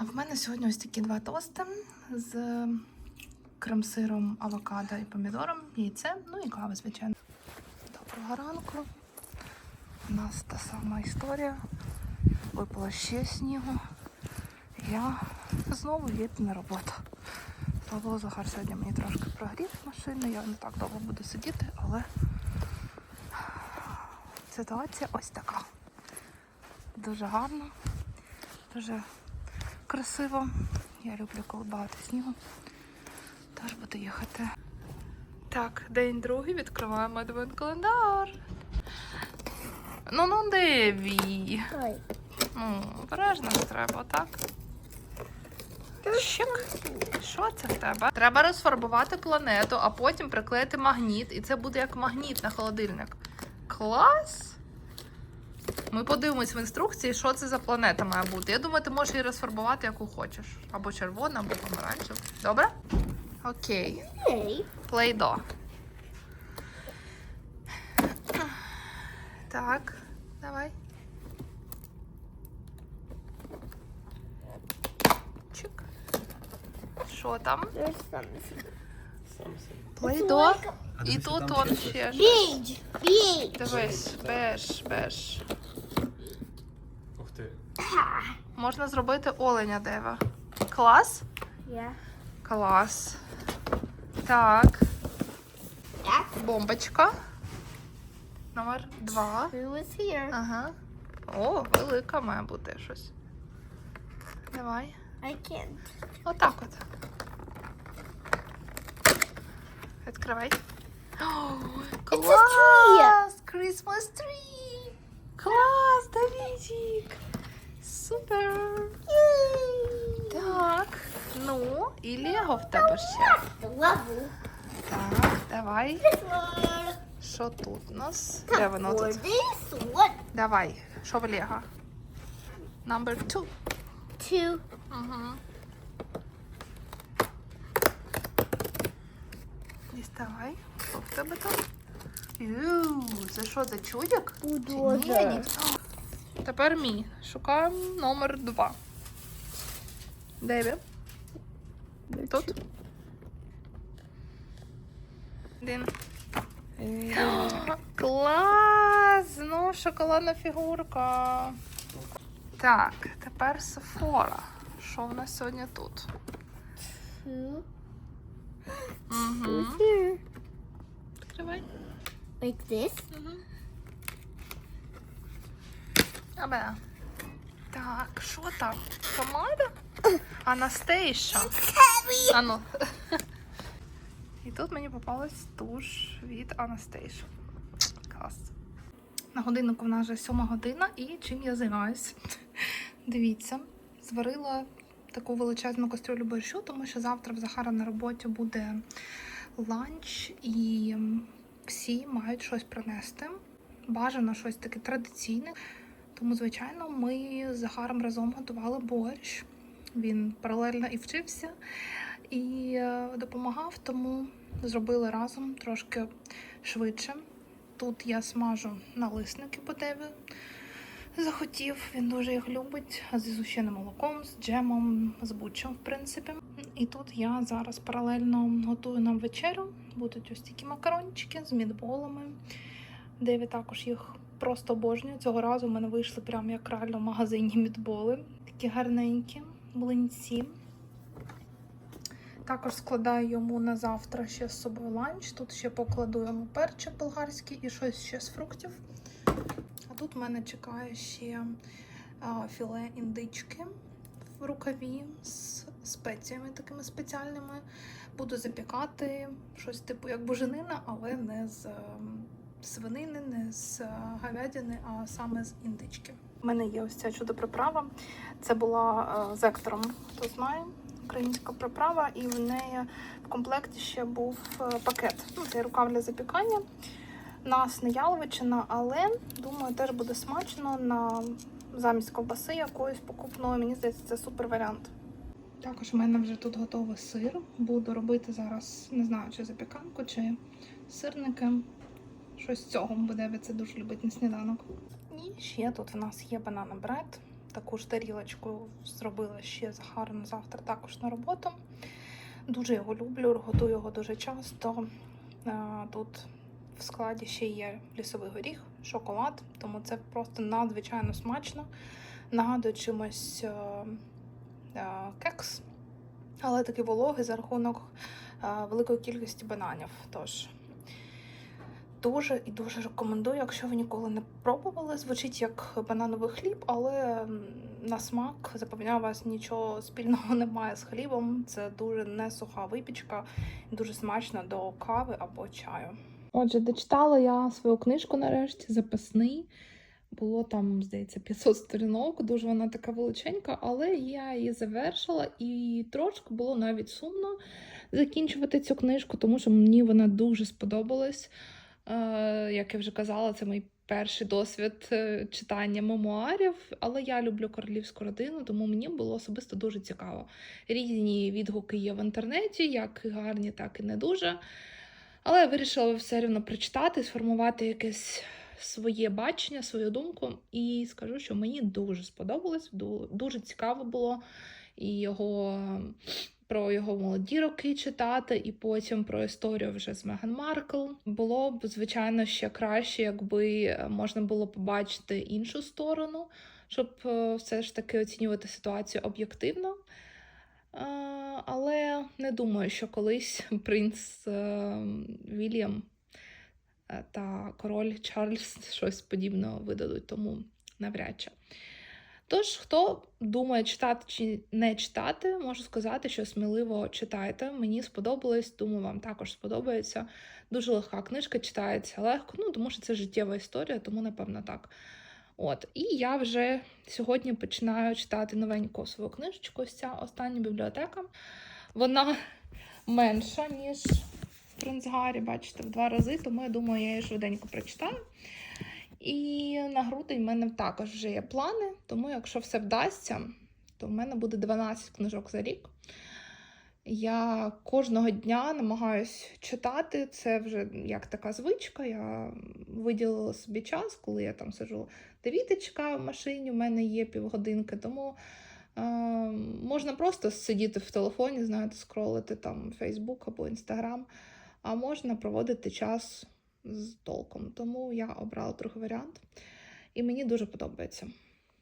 А в мене сьогодні ось такі два тости з крем-сиром, авокадо і помідором, яйце, ну і кава, звичайно. Доброго ранку. У нас та сама історія. Випало ще снігу. Я знову їду на роботу. Слава Захар сьогодні мені трошки прогрів машину. Я не так довго буду сидіти, але ситуація ось така. Дуже гарно, дуже красиво. Я люблю, коли багато снігу. Тож буду їхати. Так, день другий відкриваємо адвент календар. Ну ну диві. Ой. Ну, обережно треба, так? Щик. Що це в тебе? Треба розфарбувати планету, а потім приклеїти магніт, і це буде як магніт на холодильник. Клас! Ми подивимось в інструкції, що це за планета має бути. Я думаю, ти можеш її розфарбувати, яку хочеш. Або червону, або помаранчеву. Добре? Окей. Ей. Play-Doh. Так, давай. Чик. Що там? Something. І тут он ще. Дивись, беж, беж. Ух ти. Можна зробити оленя дева. Клас? Yeah. Клас. Так, That's бомбочка. Номер два. who was here. Ага. О, велика має бути щось. Давай. I can't. Отак от. Відкривай. О, клас! Christmas tree! Клас, Давідік! Супер! Так. Ну, і Лего в тебе ще. Так, давай. Що тут у нас? Де воно тут? Давай. Що в Лего? Number two. Two. Угу. Діставай. Що в тебе там? Ю, це що за чудик? Чи ні? Тепер мій. Шукаємо номер два. Де він? Тут? Один. Клас! Ну, шоколадна фігурка. Так, тепер Сефора. Що в нас сьогодні тут? Угу. Like this. Угу. Абе. Так, що там? Помада? Анастейша. Ану. І тут мені попалась туш від Анастейша. Клас. На годиннику в нас вже сьома година, і чим я займаюся? Дивіться, зварила таку величезну кастрюлю борщу, тому що завтра в Захара на роботі буде ланч, і всі мають щось принести. Бажано щось таке традиційне. Тому, звичайно, ми з Захаром разом готували борщ. Він паралельно і вчився, і е, допомагав, тому зробили разом трошки швидше. Тут я смажу налисники по тебе. Захотів, він дуже їх любить з зущеним молоком, з джемом, з бучем, в принципі. І тут я зараз паралельно готую нам вечерю. Будуть ось такі макарончики з мідболами. Деві також їх просто обожнює. Цього разу в мене вийшли прям як реально в магазині мідболи. Такі гарненькі млинці. Також складаю йому на завтра ще з собою ланч. Тут ще покладу йому перчик болгарський і щось ще з фруктів. А тут в мене чекає ще а, філе індички в рукаві з спеціями такими спеціальними. Буду запікати щось типу як буженина, але не з ем, свинини, не з говядини, а саме з індички. У мене є ось ця чудо приправа. Це була е, з ектором, хто знає, українська приправа, і в неї в комплекті ще був е, пакет. Ну, це рукав для запікання. Нас не яловичина, але думаю, теж буде смачно на замість ковбаси якоїсь покупної. Мені здається, це супер варіант. Також в мене вже тут готовий сир. Буду робити зараз, не знаю, чи запіканку, чи сирники. Щось з цього буде, це дуже любить на сніданок. І ще тут в нас є банана бред. таку ж тарілочку зробила ще Захару на завтра також на роботу. Дуже його люблю, готую його дуже часто. Е, Тут в складі ще є лісовий горіх, шоколад, тому це просто надзвичайно смачно. Нагадує чимось е, е, кекс, але такий вологий за рахунок великої кількості бананів. Тож дуже і дуже рекомендую, якщо ви ніколи не пробували. Звучить як банановий хліб, але на смак запевняю вас нічого спільного немає з хлібом. Це дуже не суха випічка, дуже смачно до кави або чаю. Отже, дочитала я свою книжку нарешті, записний. Було там, здається, 500 сторінок, дуже вона така величенька, але я її завершила, і трошки було навіть сумно закінчувати цю книжку, тому що мені вона дуже сподобалась. Е, як я вже казала, це мій перший досвід е, читання мемуарів, але я люблю королівську родину, тому мені було особисто дуже цікаво. Різні відгуки є в інтернеті, як гарні, так і не дуже. Але я вирішила все рівно прочитати, сформувати якесь своє бачення, свою думку. І скажу, що мені дуже сподобалось, дуже цікаво було і його про його молоді роки читати, і потім про історію вже з Меган Маркл. Було б, звичайно, ще краще, якби можна було побачити іншу сторону, щоб е, все ж таки оцінювати ситуацію об'єктивно. Е, Але не думаю, що колись принц е, Вільям е, та король Чарльз щось подібне видадуть, тому навряд чи. Тож, хто думає читати чи не читати, можу сказати, що сміливо читайте. Мені сподобалось, думаю, вам також сподобається. Дуже легка книжка, читається легко, ну тому що це життєва історія, тому напевно так. От, і я вже сьогодні починаю читати новеньку свою книжечку. Ось ця остання бібліотека. Вона менша, ніж Принц Гаррі, бачите, в два рази, тому я думаю, я її швиденько прочитаю. І на грудень в мене також вже є плани, тому якщо все вдасться, то в мене буде 12 книжок за рік. Я кожного дня намагаюсь читати. Це вже як така звичка. Я виділила собі час, коли я там сижу девіти чекаю в машині, в мене є півгодинки, тому е, можна просто сидіти в телефоні, знаєте, скролити там Facebook або Instagram, а можна проводити час з толком. Тому я обрала другий варіант, і мені дуже подобається.